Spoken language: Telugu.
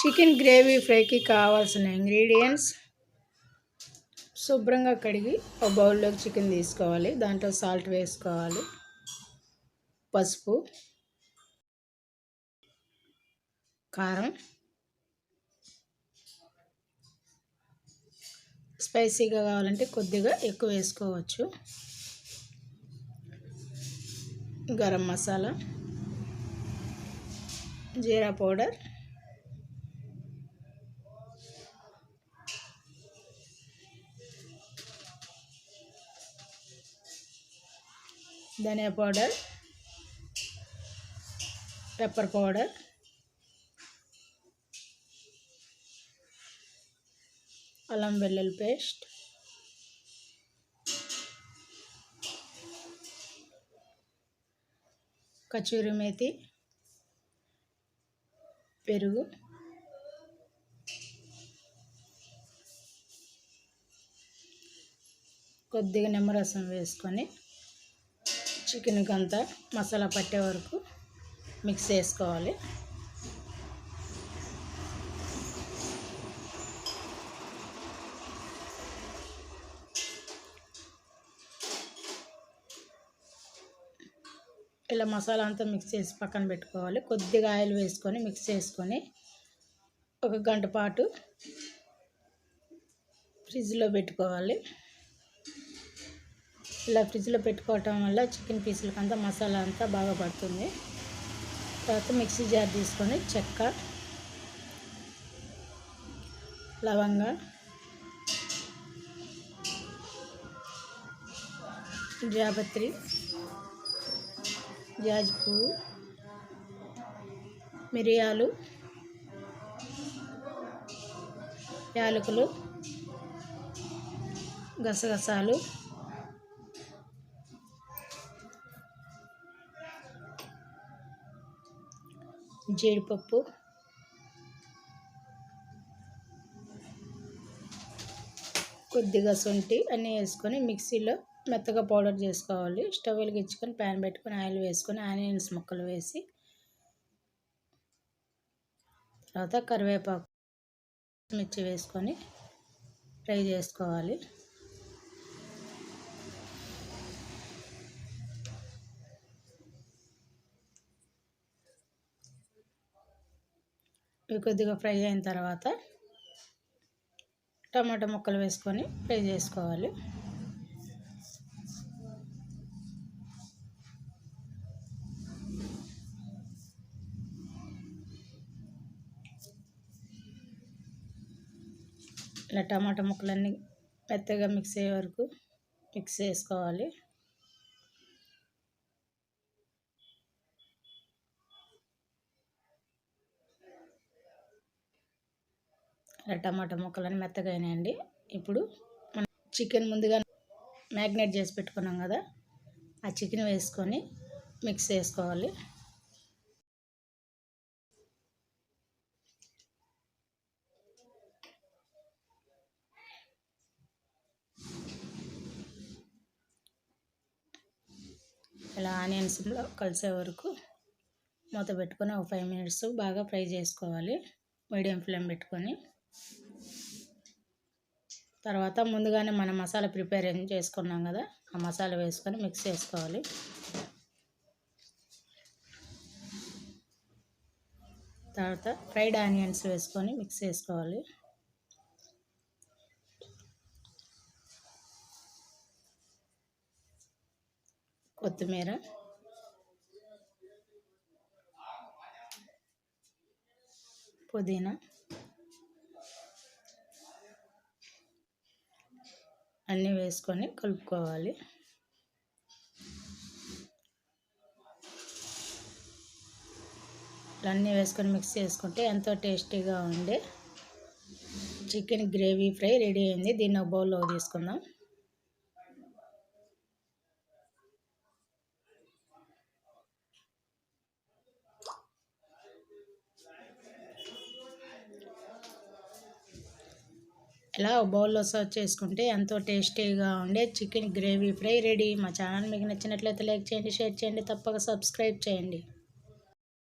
చికెన్ గ్రేవీ ఫ్రైకి కావాల్సిన ఇంగ్రీడియంట్స్. శుభ్రంగా కడిగి ఒక బౌల్లోకి చికెన్ తీసుకోవాలి. దాంట్లో సాల్ట్ వేసుకోవాలి. పసుపు కారం స్పైసీగా కావాలంటే కొద్దిగా ఎక్కువ వేసుకోవచ్చు. గరం మసాలా జీరా పౌడర్ ధనియా పౌడర్ పెప్పర్ పౌడర్ అల్లం వెల్లుల్లి పేస్ట్ కచూరి మేతి పెరుగు కొద్దిగా నిమ్మరసం వేసుకొని చికెన్కి అంతా మసాలా పట్టే వరకు మిక్స్ చేసుకోవాలి. ఇలా మసాలా అంతా మిక్స్ చేసి పక్కన పెట్టుకోవాలి. కొద్దిగా ఆయిల్ వేసుకొని మిక్స్ చేసుకొని ఒక గంట పాటు ఫ్రిడ్జ్లో పెట్టుకోవాలి. ఇలా ఫ్రిడ్జ్లో పెట్టుకోవటం వల్ల చికెన్ పీసులకి అంతా మసాలా అంతా బాగా పడుతుంది. తర్వాత మిక్సీ జార్ తీసుకొని చెక్క లవంగ జాపత్రి జాజి పువ్వు మిరియాలు యాలకులు గసగసాలు జీడిపప్పు. కొద్దిగా శొంఠి అన్నీ వేసుకొని మిక్సీలో మెత్తగా పౌడర్ చేసుకోవాలి. స్టవ్ వెలిగించుకొని ప్యాన్ పెట్టుకొని ఆయిల్ వేసుకొని ఆనియన్స్ ముక్కలు వేసి తర్వాత కరివేపాకు మిర్చి వేసుకొని ఫ్రై చేసుకోవాలి. ఇవి కొద్దిగా ఫ్రై అయిన తర్వాత టమాటా ముక్కలు వేసుకొని ఫ్రై చేసుకోవాలి. ఇలా టమాటా ముక్కలన్నీ మెత్తగా మిక్స్ అయ్యే వరకు మిక్స్ చేసుకోవాలి. ఇలా టమాటా ముక్కలని మెత్తగా అయినాయండి. ఇప్పుడు మనం చికెన్ ముందుగా మ్యాగ్నేట్ చేసి పెట్టుకున్నాం కదా ఆ చికెన్ వేసుకొని మిక్స్ చేసుకోవాలి. ఇలా ఆనియన్స్లో కలిసే వరకు మూత పెట్టుకొని ఒక ఫైవ్ మినిట్స్ బాగా ఫ్రై చేసుకోవాలి. మీడియం ఫ్లేమ్ పెట్టుకొని తర్వాత ముందుగానే మనం మసాలా ప్రిపేర్ చేసుకున్నాం కదా ఆ మసాలా వేసుకొని మిక్స్ చేసుకోవాలి. తర్వాత ఫ్రైడ్ ఆనియన్స్ వేసుకొని మిక్స్ చేసుకోవాలి. కొత్తిమీర. పుదీనా. అన్నీ వేసుకొని కలుపుకోవాలి. అన్నీ వేసుకొని మిక్స్ చేసుకుంటే ఎంతో టేస్టీగా ఉండే చికెన్ గ్రేవీ ఫ్రై రెడీ అయింది. దీన్ని ఒక బౌల్లో తీసుకుందాం. ఇలా బౌల్లో సర్వ్ చేసుకుంటే ఎంతో టేస్టీగా ఉండే చికెన్ గ్రేవీ ఫ్రై రెడీ. మా ఛానల్ మీకు నచ్చినట్లయితే లైక్ చేయండి షేర్ చేయండి తప్పక సబ్స్క్రైబ్ చేయండి.